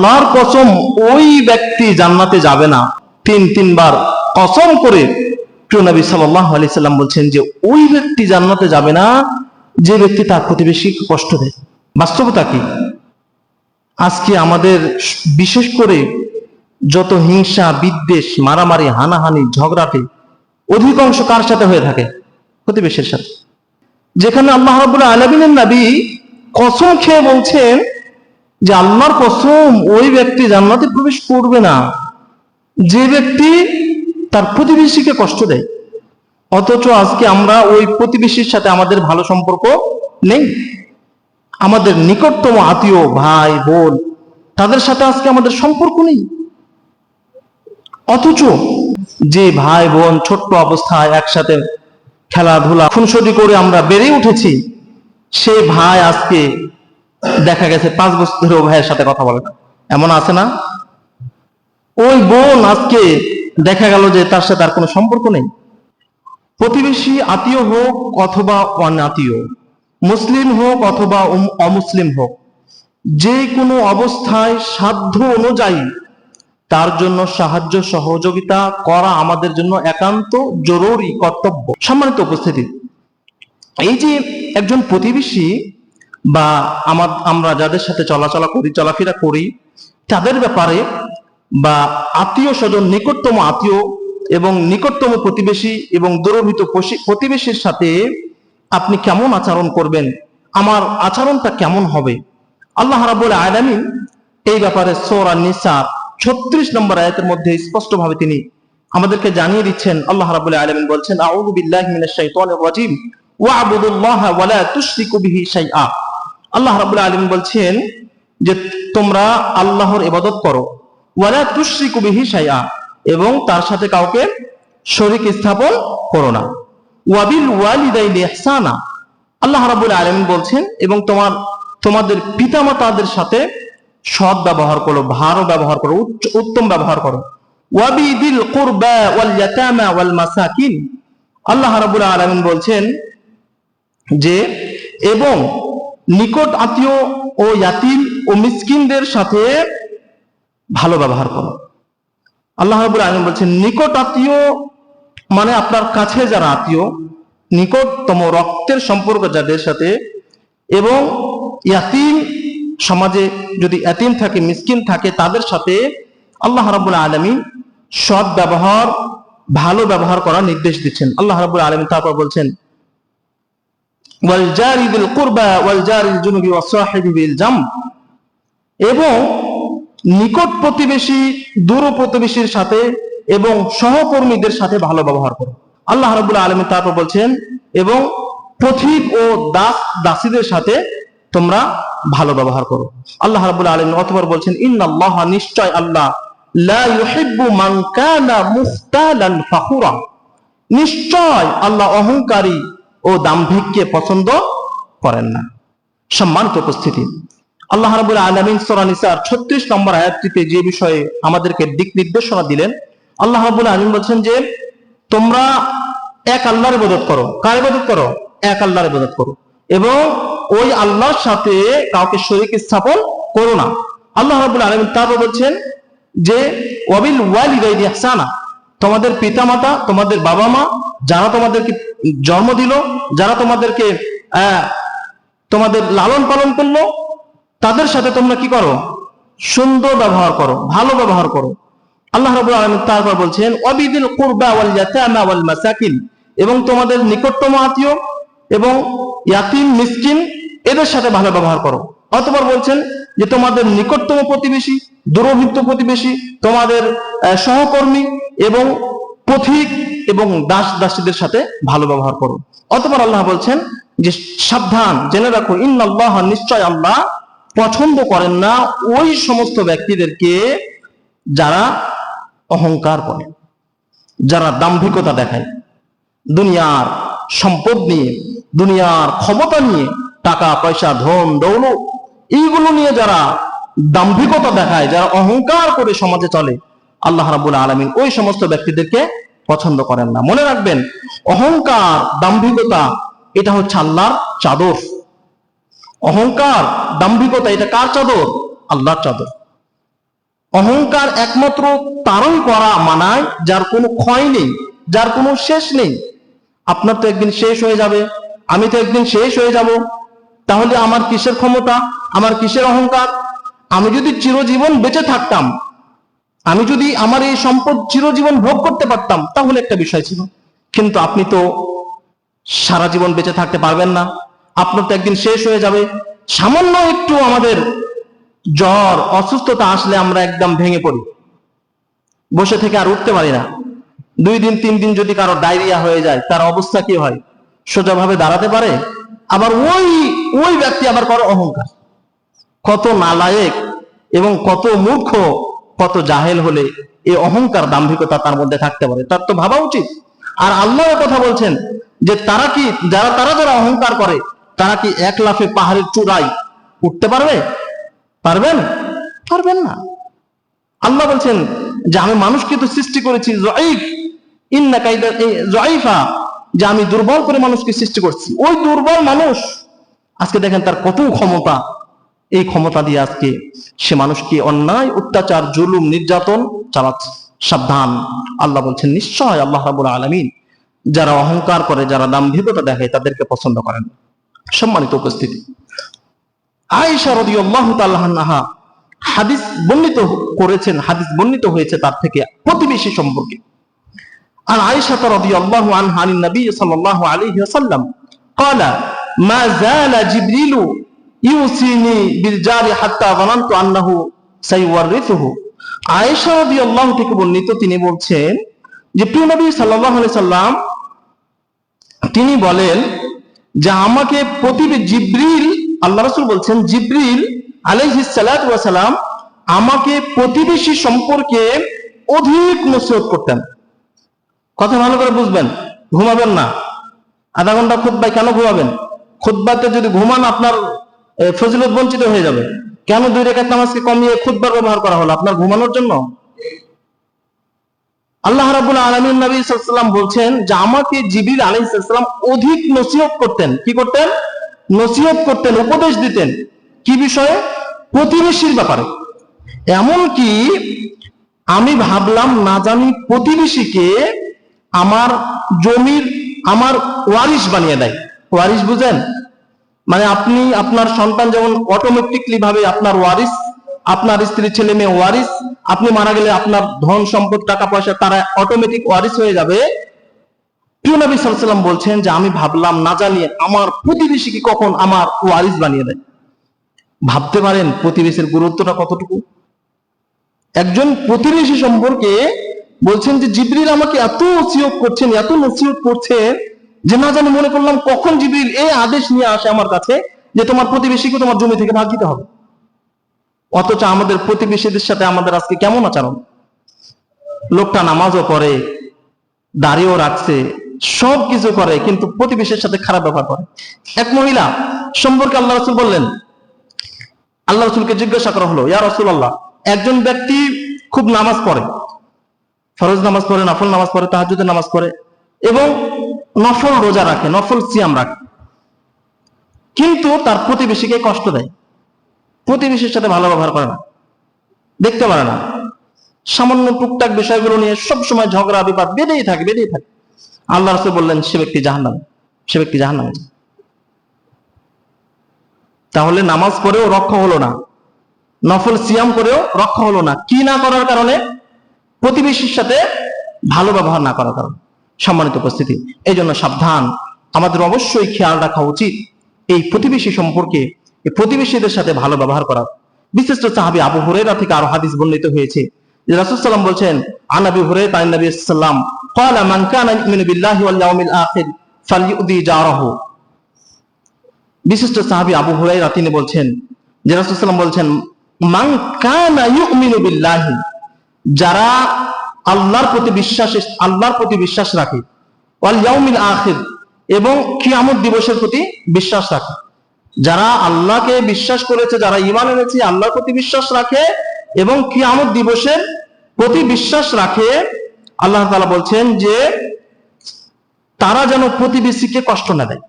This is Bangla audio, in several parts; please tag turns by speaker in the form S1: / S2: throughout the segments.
S1: আল্লাহর কসম ওই ব্যক্তি জান্নাতে যাবে না। তিন, তিনবার কসম করে প্রিয় নবী সাল্লাম বলছেন যে, ওই ব্যক্তি জান্নাতে যাবে না, যে ব্যক্তি তার প্রতিবেশী কষ্ট দেয়। বাস্তবতা কি? আজকে আমাদের বিশেষ করে যত হিংসা, বিদ্বেষ, মারামারি, হানাহানি, ঝগড়াটে, অধিকাংশ কার সাথে হয়ে থাকে? প্রতিবেশীর সাথে। যেখানে আল্লাহ রাবুল আলমিনের নবী কসম খেয়ে বলছেন যে আল্লাহর কসম ওই ব্যক্তি জান্নাতে প্রবেশ করবে না। যে ব্যক্তি তার প্রতিবেশীকে কষ্ট দেয়। অথচ আজকে আমরা ওই প্রতিবেশীর সাথে আমাদের ভালো সম্পর্ক নেই। আমাদের নিকটতম আত্মীয়, ভাই, বোন, তাদের সাথে আজকে আমাদের সম্পর্ক নেই। অথচ যে ভাই, বোন ছোট্ট অবস্থায় একসাথে খেলাধুলা, খুনসটি করে আমরা বেড়ে উঠেছি, সে ভাই আজকে দেখা গেছে পাঁচ বছর ধরে ও ভাইয়ের সাথে কথা বলে না। এমন আছে না? ওই বোন আজকে দেখা গেল যে তার সাথে আর কোনো সম্পর্ক নেই। প্রতিবেশী আত্মীয় হোক অথবা অনাত্মীয়, মুসলিম হোক অথবা অমুসলিম হোক, যে কোনো অবস্থায় সাধ্য অনুযায়ী তার জন্য সাহায্য, সহযোগিতা করা আমাদের জন্য একান্ত জরুরি কর্তব্য। সম্মানিত উপস্থিতি, এই যে একজন প্রতিবেশী বা আমার, আমরা যাদের সাথে চলাচলা করি, চলাফেরা করি, তাদের ব্যাপারে বা আত্মীয় স্বজন, নিকটতম আত্মীয় এবং নিকটতম প্রতিবেশী এবং দূরভূত প্রতিবেশীর সাথে আপনি কেমন আচরণ করবেন? আমার আচরণটা কেমন হবে? আল্লাহ রাবুল আলামিন এই ব্যাপারে সোরা নিসা ছত্রিশ নম্বর আয়াতের মধ্যে স্পষ্টভাবে তিনি আমাদেরকে জানিয়ে দিচ্ছেন। আল্লাহ রাবুল আলামিন বলছেন, আউযু বিল্লাহি মিনাশ শাইতানির রাজিম। ওয়া'বুদুল্লাহা ওয়া লা তুশরিকু বিহি শাইআ। আল্লাহ রাবুল আলামিন বলছেন যে তোমরা আল্লাহর ইবাদত করো। ওয়ালা এবং তার সাথে কাউকে শরিক স্থাপন করো না। ওয়াবিল ওয়ালিদাইনি ইহসানা, আল্লাহ রাবুল আলামিন বলছেন, এবং তোমার, তোমাদের পিতামাতাদের সাথে সৎ ব্যবহার করো, ভালো ব্যবহার করো উত্তম ব্যবহার করো। ওয়াবিদিল কুরবা ওয়াল ইয়াতামা ওয়াল মাসাকিন, আল্লাহ রাবুল আলামিন বলছেন যে, এবং নিকট আত্মীয় ও ইয়াতিম ও মিসকিনদের সাথে ভালো ব্যবহার করো। আল্লাহ রাবুল আলম বলছেন, নিকট আত্মীয় মানে আপনার কাছে যারা আত্মীয়, নিকটতম রক্তের সম্পর্ক যাদের সাথে, এবং ইয়াতিম সমাজে যদি ইয়াতিম থাকে, মিসকিন থাকে, তাদের সাথে আল্লাহ রাবুল আলমী সৎ ব্যবহার, ভালো ব্যবহার করার নির্দেশ দিচ্ছেন। আল্লাহ রাবুল আলমী তারপর বলছেন ওয়ালজারি বিল কুরবা ওয়ালজারিল এবং নিকট প্রতিবেশী, দূর প্রতিবেশীর সাথে এবং সহকর্মীদের সাথে ভালো ব্যবহার করো। আল্লাহ রাবুল্লাহ আলমী তারপর বলছেন, এবং পথিক ও দাস দাসীদের সাথে তোমরা ভালো ব্যবহার করো। আল্লাহ রাবুল্লাহ আলমী অথবা বলছেন, ইন্নাল্লাহ নিশ্চয় আল্লাহ নিশ্চয় আল্লাহ অহংকারী ও দাম্ভিককে পছন্দ করেন না। সম্মানিত উপস্থিতি। আল্লাহ রাবুল আলমিন সোরা নিসার ছত্রিশ নম্বর আয়াতটিতে যে বিষয়ে আমাদেরকে দিক নির্দেশনা দিলেন, আল্লাহ রাবুল আলমিন বলছেন যে, তোমরা এক আল্লাহর ইবাদত করো। কার ইবাদত করো? এক আল্লাহর ইবাদত করো। এবং ওই আল্লাহর সাথে কাউকে শরীক স্থাপন করো না। আল্লাহ রাবুল আলমিন তারপর বলছেন যে অবিল ওয়ালিদাইনি ইহসানা তোমাদের পিতামাতা, তোমাদের বাবা মা যারা তোমাদেরকে জন্ম দিল, যারা তোমাদেরকে তোমাদের লালন পালন করল, তাদের সাথে তোমরা কি করো? সুন্দর ব্যবহার করো, ভালো ব্যবহার করো। আল্লাহ আলমিন তারপর বলছেন অবিদিল কুরবা এবং তোমাদের নিকটতম আত্মীয় এবং ইয়াতিম, মিসকিন, এদের সাথে ভালো ব্যবহার করো। অতবার বলছেন যে, তোমাদের নিকটতম প্রতিবেশী দূরভিত্ত প্রতিবেশী, তোমাদের সহকর্মী এবং পথিক এবং দাস দাসীদের সাথে ভালো ব্যবহার করো। অতবার আল্লাহ বলছেন যে, সাবধান, জেনে রাখো, ইন্নাল্লাহ নিশ্চয় আল্লাহ পছন্দ করেন না ওই সমস্ত ব্যক্তিদেরকে যারা অহংকার করে, যারা দাম্ভিকতা দেখায়। দুনিয়ার সম্পদ নিয়ে, দুনিয়ার ক্ষমতা নিয়ে, টাকা, পয়সা, ধন, দৌলত, এইগুলো নিয়ে যারা দাম্ভিকতা দেখায়, যারা অহংকার করে সমাজে চলে, আল্লাহ রাবুল আলমিন ওই সমস্ত ব্যক্তিদেরকে পছন্দ করেন না। মনে রাখবেন, অহংকার, দাম্ভিকতা, এটা হচ্ছে আল্লাহর চাদর। অহংকার, দাম্ভিকতা, এটা কার চাদর? আল্লাহর চাদর। অহংকার একমাত্র তারই করা মানায়, যার কোনো ক্ষয় নেই, যার কোনো শেষ নেই। আপনার তো একদিন শেষ হয়ে যাবে, আমি তো একদিন শেষ হয়ে যাব। তাহলে আমার কিসের ক্ষমতা? আমার কিসের অহংকার? আমি যদি চিরজীবন বেঁচে থাকতাম আমি যদি আমার এই সম্পদ চিরজীবন ভোগ করতে পারতাম, তাহলে একটা বিষয় ছিল। কিন্তু আপনি তো সারা জীবন বেঁচে থাকতে পারবেন না। আপনার তো একদিন শেষ হয়ে যাবে। সামান্য একটু আমাদের জ্বর, অসুস্থতা আসলে আমরা একদম ভেঙে পড়ি। বসে থেকে আর উঠতে পারি না। দুই দিন, তিন দিন যদি কারও ডায়রিয়া হয়ে যায়, তার অবস্থা কি হয়? সোজাভাবে দাঁড়াতে পারে? আবার ওই ওই ব্যক্তি আবার করে অহংকার। কত নালায়েক এবং কত মূর্খ কত জাহেল হলে এই অহংকার দাম্ভিকতা তার মধ্যে থাকতে পারে, তার তো ভাবা উচিত। আর আল্লাহর কথা বলছেন যে তারা কি, যারা, তারা যারা অহংকার করে, তারা কি এক লাফে পাহাড়ের চূড়ায় উঠতে পারবে? পারবেন? পারবেন না। আল্লাহ বলছেন যে আমি মানুষকে তো সৃষ্টি করেছি জয়ীফা যে আমি দুর্বল করে মানুষকে সৃষ্টি করছি। ওই দুর্বল মানুষ, আজকে দেখেন তার কত ক্ষমতা এই ক্ষমতা দিয়ে আজকে সে মানুষকে অন্যায় অত্যাচার জুলুম নির্যাতন চালাচ্ছে সাবধান আল্লাহ বলছেন নিশ্চয় আল্লাহ রাবুল আলমিন যারা অহংকার করে যারা দাম্ভিকতা দেখায় তাদেরকে পছন্দ করেন সম্মানিত উপস্থিতি আয়েশা রাদিয়াল্লাহু তাআলা আনহা হাদিস বর্ণিত করেছেন হাদিস বর্ণিত হয়েছে তার থেকে প্রতিবেশী সম্পর্কে আর আয়েশা রাদিয়াল্লাহু আনহা আন নবী সাল্লাল্লাহু আলাইহি ওয়াসাল্লাম قال ما زال جبريل হাত্তা থেকে বর্ণিত তিনি বলছেন যে, প্রিয় নবী সাল্লাম তিনি বলেন যে, আমাকে প্রতি জিব্রিল, আল্লাহ রসুল বলছেন, জিব্রিল আলহিসাম আমাকে প্রতিবেশী সম্পর্কে অধিক নসিহত করতেন। কথা ভালো করে বুঝবেন, ঘুমাবেন না। আধা ঘণ্টা খুদ্ায় কেন ঘুমাবেন? খুদ্াতে যদি ঘুমান আপনার ফজিলত বঞ্চিত হয়ে যাবে। কেন দুই রেখাত নামাজকে কমিয়ে খুদ্বার ব্যবহার করা হলো? আপনার ঘুমানোর জন্য? আল্লাহ রাবুল আলমিন নবী সাল্লাম বলছেন যে, আমাকে জিবির আলী সাল্লাম অধিক নসিহত করতেন। কি করতেন? নসিহত করতেন, উপদেশ দিতেন। কি বিষয়ে? প্রতিবেশীর ব্যাপারে। এমন কি আমি ভাবলাম, না জানি প্রতিবেশীকে আমার জমির, আমার ওয়ারিশ বানিয়ে দেয়। ওয়ারিশ বুঝেন? মানে আপনি আপনার সন্তান যেমন অটোমেটিকলি ভাবে আপনার ওয়ারিস, আপনার স্ত্রী ছেলে মেয়ে ওয়ারিস, আপনি মারা গেলে আপনার ধন সম্পদ, টাকা পয়সা তারা অটোমেটিক ওয়ারিস হয়ে যাবে। সাল্লাম বলছেন যে, আমি ভাবলাম না জানিয়ে আমার প্রতিবেশীকে কখন আমার ওয়ারিস বানিয়ে দেয়? ভাবতে পারেন প্রতিবেশীর গুরুত্বটা কতটুকু? একজন প্রতিবেশী সম্পর্কে বলছেন যে, জিবরিল আমাকে এত নসিহত করছেন, এত নসিহত করছেন যে না জানি মনে করলাম কখন জিবরিল এই আদেশ নিয়ে আসে আমার কাছে যে তোমার প্রতিবেশীকে তোমার জমি থেকে ভাগ দিতে হবে। অথচ আমাদের প্রতিবেশীদের সাথে আমাদের আজকে কেমন আচরণ? লোকটা নামাজও পড়ে, দাড়িও রাখছে সব কিছু করে, কিন্তু প্রতিবেশীর সাথে খারাপ ব্যবহার করে। এক মহিলা সম্পর্কে আল্লাহ রসুল বললেন, আল্লাহ রসুলকে জিজ্ঞাসা করা হলো, ইয়া রসুল আল্লাহ একজন ব্যক্তি খুব নামাজ পড়ে, ফরজ নামাজ পড়ে নফল নামাজ পড়ে তাহাজুদের নামাজ পড়ে এবং নফল রোজা রাখে, নফল সিয়াম রাখে। কিন্তু তার প্রতিবেশীকে কষ্ট দেয়। প্রতিবেশীর সাথে ভালো ব্যবহার করে না। দেখতে পারে না। সামান্য টুকটাক বিষয়গুলো নিয়ে সব সময় ঝগড়া, বিবাদ, বেঁধেই থাকে বেঁধেই থাকে। আল্লাহ রসুল বললেন, সে ব্যক্তি জাহান্নাম, সে ব্যক্তি জাহান্নাম। তাহলে নামাজ পড়েও রক্ষা হলো না। নফল সিয়াম করেও রক্ষা হলো না। কি না করার কারণে প্রতিবেশীর সাথে ভালো ব্যবহার না করার কারণে। সম্মানিত উপস্থিতি। এই জন্য সাবধান। আমাদের অবশ্যই খেয়াল রাখা উচিত এই প্রতিবেশী সম্পর্কে প্রতিবেশীদের সাথে ভালো ব্যবহার করা। বিশিষ্ট সাহাবি আবু হুরেরা থেকে আরও হাদিস বর্ণিত হয়েছে রাসুসাল্লাম বলছেন আনাবি হুরে তাই নবী সাল্লাম কয়লা মানকান বিল্লাহি ওয়াল ইয়াউমিল আখির ফালিউদি জারাহু। বিশিষ্ট সাহাবী আবু হুরাইরা তিনি বলছেন যে রাসূলুল্লাহ বলছেন, মান কানা ইউমিনু বিল্লাহি, যারা আল্লাহর প্রতি বিশ্বাস, আল্লাহর প্রতি বিশ্বাস রাখে। ওয়াল আখির, এবং কিয়ামত দিবসের প্রতি বিশ্বাস রাখে। যারা আল্লাহকে বিশ্বাস করেছে, যারা ঈমান এনেছে, আল্লাহর প্রতি বিশ্বাস রাখে এবং কিয়ামত দিবসের প্রতি বিশ্বাস রাখে, আল্লাহ তালা বলছেন যে তারা যেন প্রতিবেশীকে কষ্ট না দেয়।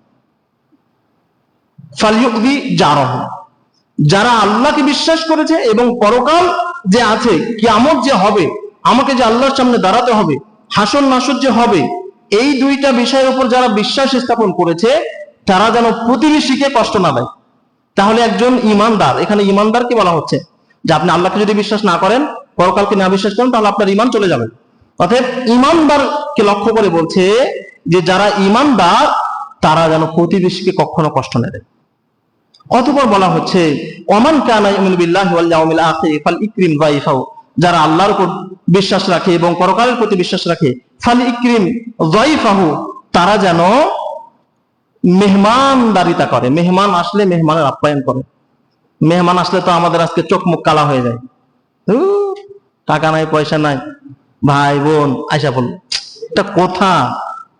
S1: জারহ, যারা আল্লাহকে বিশ্বাস করেছে এবং পরকাল যে আছে, কিয়ামত যে হবে আমাকে যে আল্লাহর সামনে দাঁড়াতে হবে, হাসন নাসর যে হবে, এই দুইটা বিষয়ের উপর যারা বিশ্বাস স্থাপন করেছে, তারা যেন প্রতিবেশীকে কষ্ট না দেয়। তাহলে একজন ইমানদার, এখানে ইমানদারকে বলা হচ্ছে, যে আপনি আল্লাহকে যদি বিশ্বাস না করেন, পরকালকে না বিশ্বাস করেন, তাহলে আপনার ইমান চলে যাবে। অতএব ইমানদারকে লক্ষ্য করে বলছে যে যারা ইমানদার, তারা যেন প্রতিবেশীকে কখনো কষ্ট না দেয়। অতপর বলা হচ্ছে, ওমান কানা ইউমিনু বিল্লাহি ওয়াল ইয়াউমিল আখির, ফাল ইকরিম যারা আল্লাহর উপর বিশ্বাস রাখে এবং পরকালের প্রতি বিশ্বাস রাখে ফাল ইকরিম যায়ফাহু তারা যেন মেহমানদারিতা করে। মেহমান আসলে মেহমানের আপ্যায়ন করে। মেহমান আসলে তো আমাদের আজকে চোখ মুখ কালা হয়ে যায়। টাকা নাই, পয়সা নাই। ভাই, বোন, আয়সা বল, এটা কথা।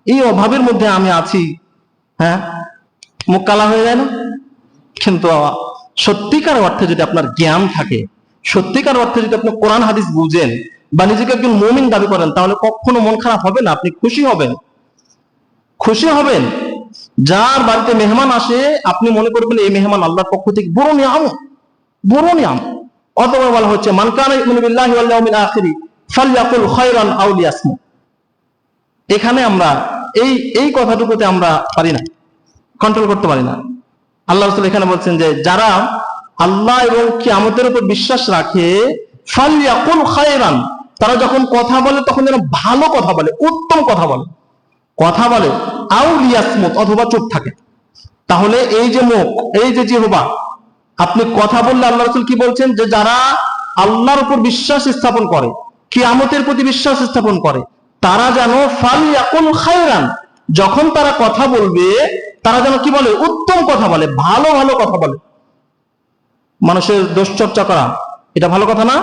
S1: এই অভাবের মধ্যে আমি আছি। হ্যাঁ? মুখ কালা হয়ে যায় না? কিন্তু সত্যিকার অর্থে যদি আপনার জ্ঞান থাকে সত্যিকার অর্থে যদি আপনি কোরআন, হাদিস বুঝেন বা নিজেকে একজন মুমিন দাবি করেন, তাহলে কখনো মন খারাপ হবে না, আপনি খুশি হবেন। খুশি হবেন? যার বাড়িতে মেহমান আসে, আপনি মনে করবেন এই মেহমান আল্লাহর পক্ষ থেকে বড় নিয়াম বড় নিয়াম অথবা বলা হচ্ছে এখানে আমরা এই এই কথাটুকুতে আমরা পারি না কন্ট্রোল করতে পারি না। আল্লাহ রসুল এখানে বলছেন যে, যারা আল্লাহ এবং কিয়ামতের উপর বিশ্বাস রাখে তারা যখন কথা বলে তখন যেন ভালো কথা বলে, উত্তম কথা বলে। কথা বলে অথবা চুপ থাকে। তাহলে এই যে মুখ, এই যে জিহবা, আপনি কথা বললে আল্লাহ রসুল কি বলছেন? যে যারা আল্লাহর উপর বিশ্বাস স্থাপন করে, কিয়ামতের প্রতি বিশ্বাস স্থাপন করে, তারা যেন ফালিয়াকুল খায়রান, যখন তারা কথা বলবে, তারা যেন কি বলে? উত্তম কথা বলে, ভালো ভালো কথা বলে। মানুষের দোষ চর্চা করা, এটা ভালো কথা না?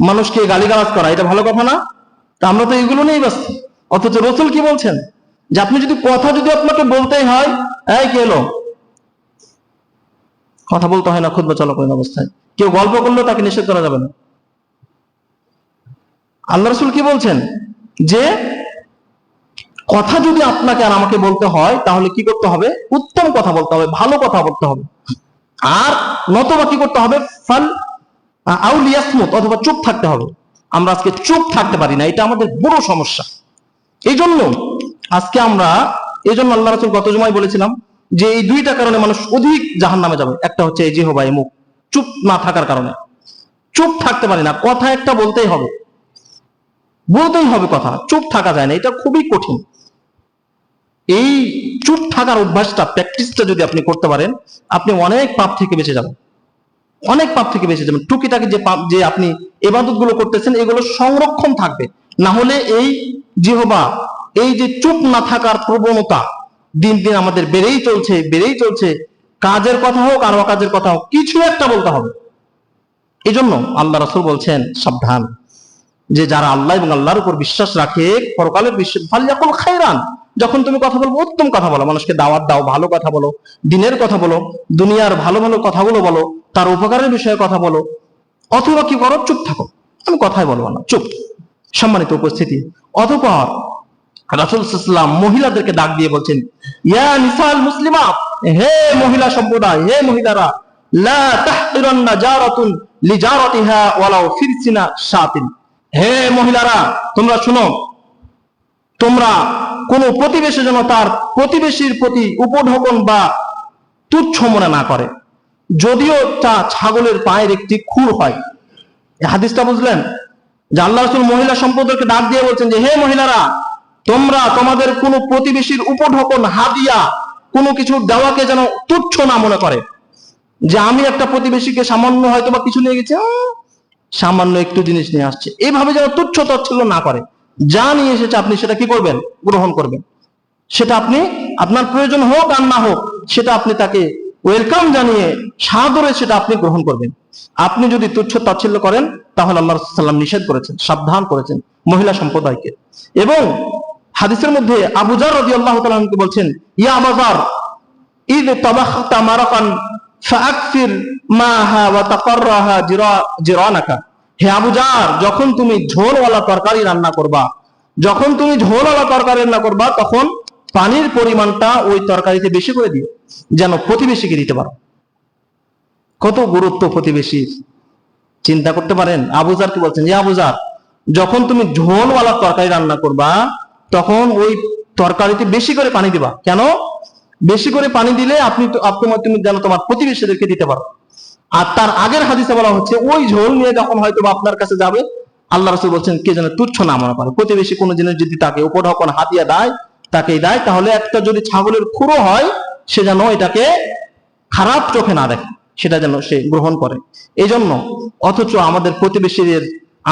S1: মানুষকে গালিগালাজ করা, এটা ভালো কথা না? তা আমরা তো এগুলো নিয়েই ব্যস্ত। অথচ রসুল কি বলছেন? যে আপনি যদি কথা যদি আপনাকে বলতেই হয়, এই কে এলো? কথা বলতে হয় না, খুদ্ চলাকালীন অবস্থায়। কেউ গল্প করলেও তাকে নিষেধ করা যাবে না। আল্লাহ রসুল কি বলছেন? যে কথা যদি আপনাকে আর আমাকে বলতে হয়, তাহলে কি করতে হবে? উত্তম কথা বলতে হবে, ভালো কথা বলতে হবে। আর নতবা কি করতে হবে? ফাল আউলিয়াসমত অথবা চুপ থাকতে হবে। আমরা আজকে চুপ থাকতে পারি না, এটা আমাদের বড় সমস্যা। এই জন্য আজকে আমরা এই জন্য আল্লাহ রসুল গত জমায় বলেছিলাম যে এই দুইটা কারণে মানুষ অধিক জাহান নামে যাবে। একটা হচ্ছে এই জিহবা এই মুখ, চুপ না থাকার কারণে। চুপ থাকতে পারি না, কথা একটা বলতেই হবে। বলতেই হবে কথা, চুপ থাকা যায় না, এটা খুবই কঠিন। এই চুপ থাকার অভ্যাসটা প্র্যাকটিসটা যদি আপনি করতে পারেন, আপনি অনেক পাপ থেকে বেঁচে যাবেন। অনেক পাপ থেকে বেঁচে যাবেন। টুকিটাকি যে পাপ যে আপনি এবাদতগুলো করতেছেন, এগুলো সংরক্ষণ থাকবে। না হলে এই জিহবা, এই যে চুপ না থাকার প্রবণতা দিন দিন আমাদের বেড়েই চলছে বেড়েই চলছে। কাজের কথা হোক আর অকাজের কথা হোক, কিছু একটা বলতে হবে। এই জন্য আল্লাহ রসুল বলছেন, সাবধান। যে যারা আল্লাহ এবং আল্লাহর উপর বিশ্বাস রাখে, পরকালের বিশ্বাস ফালিয়াকুল খায়রান। যখন তুমি কথা বলব, উত্তম কথা বলো। মানুষকে দাওয়াত দাও, ভালো কথা বলো, দিনের কথা বলো, দুনিয়ার ভালো ভালো কথাগুলো বলো, তার উপকারের বিষয়ে কথা বলো, অথবা কি করো, চুপ থাকো। আমি কথাই বলব না, চুপ। সম্মানিত উপস্থিতি। অতপর রাসুল সাল্লাম মহিলাদেরকে ডাক দিয়ে বলছেন, ইয়া নিসাল মুসলিমা, হে মহিলা সম্প্রদায়, হে মহিলারা, লা তাহকিরান্না জারাতুন লিজারাতিহা ওয়ালাউ ফিরসিনা শাতিন। হে মহিলারা, তোমরা শুনো তোমরা কোন প্রতিবেশী যেন তার প্রতিবেশীর প্রতি উপঢকন বা তুচ্ছ মনে না করে। যদিও তা ছাগলের পায়ের একটি খুর হয়। হাদিসটা বুঝলেন? যে আল্লাহ রসুল মহিলা সম্প্রদায়কে ডাক দিয়ে বলছেন যে, হে মহিলারা, তোমরা তোমাদের কোন প্রতিবেশীর উপঢকন, হাদিয়া, কোনো কিছু দেওয়াকে যেন তুচ্ছ না মনে করে। যে আমি একটা প্রতিবেশীকে সামান্য হয়তো বা কিছু নিয়ে গেছে সামান্য একটু জিনিস নিয়ে আসছে। এইভাবে যেন তুচ্ছ তচ্ছল্য না করে। যা নিয়ে এসেছে আপনি সেটা কি করবেন? গ্রহণ করবেন। সেটা আপনি, আপনার প্রয়োজন হোক আর না হোক, সেটা আপনি তাকে ওয়েলকাম জানিয়ে সাদরে সেটা আপনি গ্রহণ করবেন। আপনি যদি তুচ্ছ তাচ্ছিল্য করেন, তাহলে আল্লাহ সাল্লাম নিষেধ করেছেন, সাবধান করেছেন মহিলা সম্প্রদায়কে। এবং হাদিসের মধ্যে আবুজার রদি আল্লাহ তালকে বলছেন, ইয়া আবাজার ঈদ তাবাখতা মারাকান ফাকফির মাহা ওয়া তাকাররাহা জিরা, জিরানাকা। হে আবুজার যখন তুমি ঝোলওয়ালা তরকারি রান্না করবা, যখন তুমি ঝোলওয়ালা তরকারি রান্না করবা, তখন পানির পরিমাণটা ওই তরকারিতে বেশি করে দিও, যেন প্রতিবেশীকে দিতে পারো। কত গুরুত্ব প্রতিবেশীর। চিন্তা করতে পারেন আবুজার কি বলছেন? যে আবুজার যখন তুমি ঝোলওয়ালা তরকারি রান্না করবা, তখন ওই তরকারিতে বেশি করে পানি দিবা। কেন? বেশি করে পানি দিলে আপনি আপ- তোমার তুমি যেন তোমার প্রতিবেশীদেরকে দিতে পারো। আর তার আগের হাদিসে বলা হচ্ছে, ওই ঝোল নিয়ে যখন হয়তো আপনার কাছে যাবে, আল্লাহ রসুল বলছেন, কে যেন তুচ্ছ না মনে করে। প্রতিবেশী কোনো জিনিস যদি তাকে উপর হকন হাতিয়া দেয় তাকে দেয়, তাহলে একটা যদি ছাগলের খুঁড়ো হয়, সে যেন এটাকে খারাপ চোখে না দেখে, সেটা যেন সে গ্রহণ করে। এই জন্য অথচ আমাদের প্রতিবেশীদের,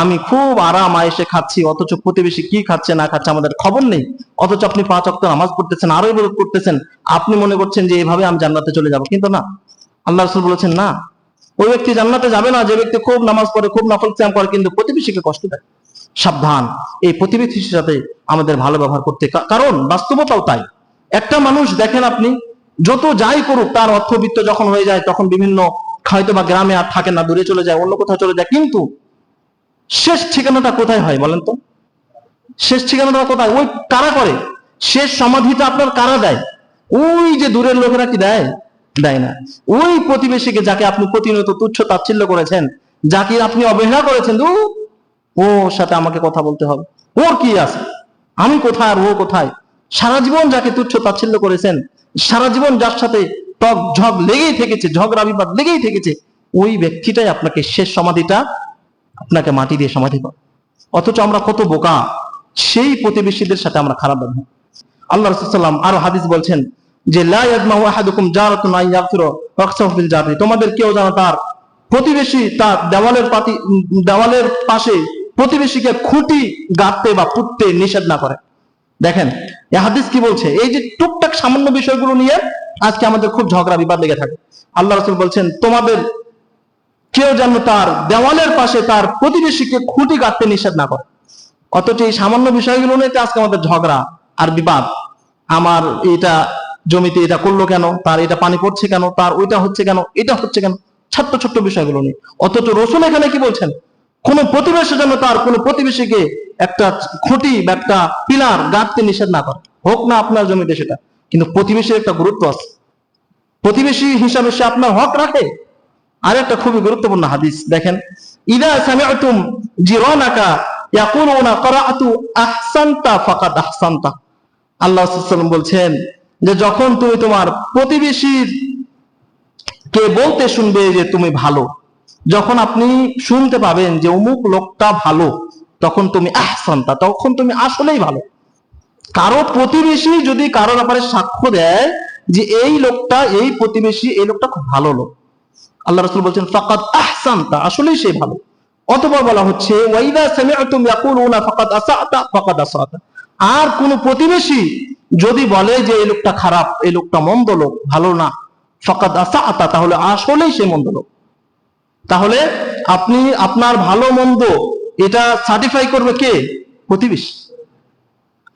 S1: আমি খুব আরাম আয়েসে খাচ্ছি, অথচ প্রতিবেশী কি খাচ্ছে, না খাচ্ছে, আমাদের খবর নেই। অথচ আপনি পাঁচ অক্ট নামাজ পড়তেছেন আরও করতেছেন। আপনি মনে করছেন যে, এভাবে আমি জান্নাতে চলে যাব। কিন্তু না, আল্লাহ রসুল বলেছেন, না ওই ব্যক্তি জান্নাতে যাবে না, যে ব্যক্তি খুব নামাজ পড়ে, খুব নফল সিয়াম করে, কিন্তু প্রতিবেশীকে কষ্ট দেয়। সাবধান। এই প্রতিবেশীর সাথে আমাদের ভালো ব্যবহার করতে। কারণ বাস্তবতাও তাই। একটা মানুষ, দেখেন আপনি, যত যাই করুক, তার অর্থবিত্ত যখন হয়ে যায়, তখন বিভিন্ন হয়তো বা গ্রামে আর থাকে না, দূরে চলে যায়, অন্য কোথাও চলে যায়, কিন্তু শেষ ঠিকানাটা কোথায় হয় বলেন তো? শেষ ঠিকানাটা কোথায়? ওই কারা করে? শেষ সমাধিটা আপনার কারা দেয়? ওই যে দূরের লোকেরা কি দেয়? দেয় না। ওই প্রতিবেশীকে যাকে আপনি প্রতিনিয়ত তুচ্ছ তাচ্ছিল্য করেছেন, যাকে আপনি অবহেলা করেছেন ও ওর সাথে আমাকে কথা বলতে হবে। ওর কি আছে? আমি কোথায় আর ও কোথায়? সারা জীবন যাকে তুচ্ছ তাচ্ছিল্য করেছেন, সারা জীবন যার সাথে টক ঝগ লেগেই থেকেছে, ঝগড়া বিবাদ লেগেই থেকেছে, ওই ব্যক্তিটাই আপনাকে শেষ সমাধিটা আপনাকে মাটি দিয়ে সমাধি করে। অথচ আমরা কত বোকা, সেই প্রতিবেশীদের সাথে আমরা খারাপ ব্যবহার আল্লাহ রসুল্লাম আরও হাদিস বলছেন যে তোমাদের কেউ যেন তার প্রতিবেশী, তার দেওয়ালের পাতি, দেওয়ালের পাশে প্রতিবেশীকে খুঁটি গাঁথতে বা পুঁততে নিষেধ না করে। দেখেন এই হাদিস কি বলছে? এই যে টুকটাক সামান্য বিষয়গুলো নিয়ে আজকে আমাদের খুব ঝগড়া, বিবাদ লেগে থাকে। আল্লাহ রসুল বলছেন, তোমাদের কেউ যেন তার দেওয়ালের পাশে তার প্রতিবেশীকে খুঁটি গাঁথতে নিষেধ না করে। অথচ এই সামান্য বিষয়গুলো নিয়ে আজকে আমাদের ঝগড়া আর বিবাদ। আমার এটা জমিতে এটা করল কেন? তার এটা পানি পড়ছে কেন? তার ওইটা হচ্ছে কেন? এটা হচ্ছে কেন? ছোট্ট ছোট্ট বিষয়গুলো নিয়ে। অথচ রসুল এখানে কি বলছেন? কোন প্রতিবেশী যেন তার কোন প্রতিবেশীকে একটা খুঁটি বা একটা পিলার গাঁথতে নিষেধ না করে। হোক না আপনার জমিতে সেটা, কিন্তু প্রতিবেশীর একটা গুরুত্ব আছে। প্রতিবেশী হিসাবে সে আপনার হক রাখে। আর একটা খুবই গুরুত্বপূর্ণ হাদিস, দেখেন, ইদা সামিআতুম জিরানাকা ইয়াকুলুনা ক্বরাআতু আহসানতা ফাকাদ আহসানতা। আল্লাহ সাল্লাম বলছেন যে যখন তুমি তোমার প্রতিবেশীর কে বলতে শুনবে যে তুমি ভালো, যখন আপনি শুনতে পাবেন যে অমুক লোকটা ভালো, তখন তুমি আহসানতা, তখন তুমি আসলেই ভালো। কারও প্রতিবেশী যদি কারও ব্যাপারে সাক্ষ্য দেয় যে এই লোকটা, এই প্রতিবেশী, এই লোকটা খুব ভালো লোক। আল্লাহ রসুল বলছেন, ফাকাদ আহসানতা আসলেই সে ভালো। অথবা বলা হচ্ছে ওয়াইদা সামিআতুম ইয়াকুলুনা ফাকাদ আসাতা ফাকাদ আসাতা আর কোন প্রতিবেশী যদি বলে যে এই লোকটা খারাপ, এই লোকটা মন্দ লোক, ভালো না, ফাকাদ আসাতা তাহলে আসলেই সে মন্দ লোক। তাহলে আপনি আপনার ভালো মন্দ, এটা সার্টিফাই করবে কে? প্রতিবেশী।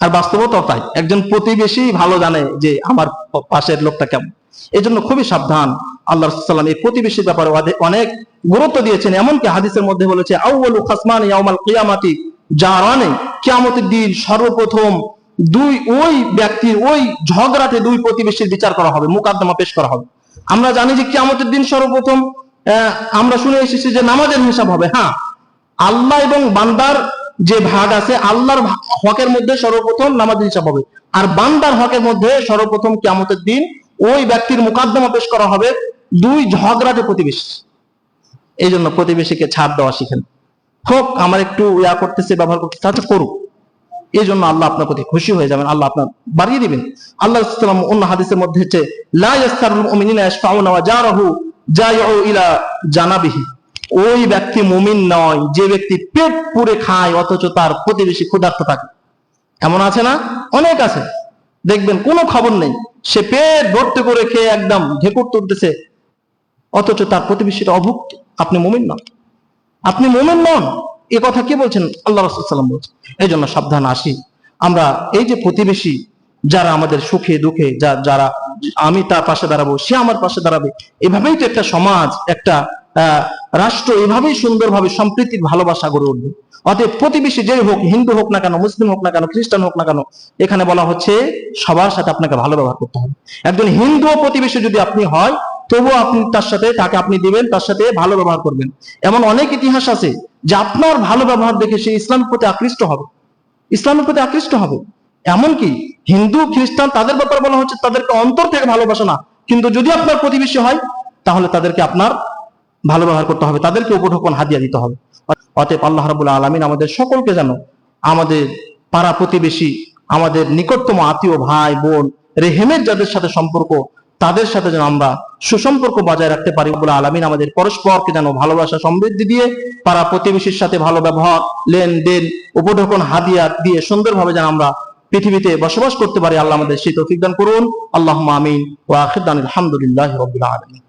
S1: আর বাস্তবতাও তাই। একজন প্রতিবেশী ভালো জানে যে আমার পাশের লোকটা কেমন। এই জন্য খুবই সাবধান। আল্লাহ সাল্লাম এই প্রতিবেশীর ব্যাপারে অনেক গুরুত্ব দিয়েছেন। এমনকি হাদিসের মধ্যে বলেছে, আউয়ালু খাসমান ইয়াউমাল কিয়ামাতি জারানে কিয়ামতের দিন সর্বপ্রথম দুই ওই ব্যক্তির ওই ঝগড়াতে দুই প্রতিবেশীর বিচার করা হবে, মুকাদ্দমা পেশ করা হবে। আমরা জানি যে কিয়ামতের দিন সর্বপ্রথম আমরা শুনে এসেছি যে নামাজের হিসাব হবে। হ্যাঁ আল্লাহ এবং বান্দার যে ভাগ আছে, আল্লাহর হকের মধ্যে সর্বপ্রথম নামাজ হিসাব হবে। আর বান্দার হকের মধ্যে সর্বপ্রথম কিয়ামতের দিন ওই ব্যক্তির মোকদ্দমা পেশ করা হবে দুই ঝগড়াটে প্রতিবেশী। এই জন্য প্রতিবেশীকে ছাড় দেওয়া শিখেন। হোক, আমার একটু ইয়া করতেছে, ব্যবহার করতেছে আচ্ছা করুক। এই জন্য আল্লাহ আপনার প্রতি খুশি হয়ে যাবেন, আল্লাহ আপনার বাড়িয়ে দিবেন। আল্লাহ ইসলাম অন্য হাদিসের মধ্যে হচ্ছে জানাবিহি। ওই ব্যক্তি মুমিন নয়, যে ব্যক্তি পেট পুরে খায়, অথচ তার প্রতিবেশী ক্ষুধার্ত থাকে। এমন আছে না? অনেক আছে। দেখবেন, কোনো খবর নেই। সে পেট ভর্তি করে খেয়ে একদম ঢেকুর তুলতেছে, অথচ তার প্রতিবেশীটা অভুক্ত। আপনি মুমিন নন। আপনি মোমেন নন। এ কথা কে বলছেন? আল্লাহ রসুলাম বলছেন, এই জন্য সাবধান আসি। আমরা এই যে প্রতিবেশী যারা আমাদের সুখে, দুঃখে, যা, যারা আমি তার পাশে দাঁড়াবো, সে আমার পাশে দাঁড়াবে, এভাবেই তো একটা সমাজ, একটা রাষ্ট্র এভাবেই সুন্দরভাবে সম্প্রীতির ভালোবাসা গড়ে উঠবে। অতএব প্রতিবেশী যে হোক, হিন্দু হোক না কেন, মুসলিম হোক না কেন, খ্রিস্টান হোক না কেন, এখানে বলা হচ্ছে সবার সাথে আপনাকে ভালো ব্যবহার করতে হবে। একজন হিন্দু প্রতিবেশী যদি আপনি হয় তবুও আপনি তার সাথে, তাকে আপনি দিবেন, তার সাথে ভালো ব্যবহার করবেন। এমন অনেক ইতিহাস আছে যে আপনার ভালো ব্যবহার দেখে সে ইসলামের প্রতি আকৃষ্ট হবে। ইসলামের প্রতি আকৃষ্ট হবে। এমনকি হিন্দু, খ্রিস্টান তাদের ব্যাপারে বলা হচ্ছে তাদেরকে অন্তর থেকে ভালোবাসা না। কিন্তু যদি আপনার প্রতিবেশী হয়, তাহলে তাদেরকে আপনার ভালো ব্যবহার করতে হবে। তাদেরকে উপঢৌকন হাদিয়া দিতে হবে। অতএব আল্লাহ রাবুল আলমিন আমাদের সকলকে যেন আমাদের পাড়া প্রতিবেশী, আমাদের নিকটতম আত্মীয় ভাই, বোন, রেহেমের যাদের সাথে সম্পর্ক তাদের সাথে যেন আমরা সুসম্পর্ক বজায় রাখতে পারি। বলে আলামিন আমাদের পরস্পরকে যেন ভালোবাসা সমৃদ্ধি দিয়ে, পাড়া প্রতিবেশীর সাথে ভালো ব্যবহার, লেনদেন, উপঢকন হাদিয়া দিয়ে সুন্দরভাবে যেন আমরা পৃথিবীতে বসবাস করতে পারি। আল্লাহ আমাদের সেই তৌফিক দান করুন। আল্লাহ আমিন। ও আখির দান আলহামদুলিল্লাহ আলমিন।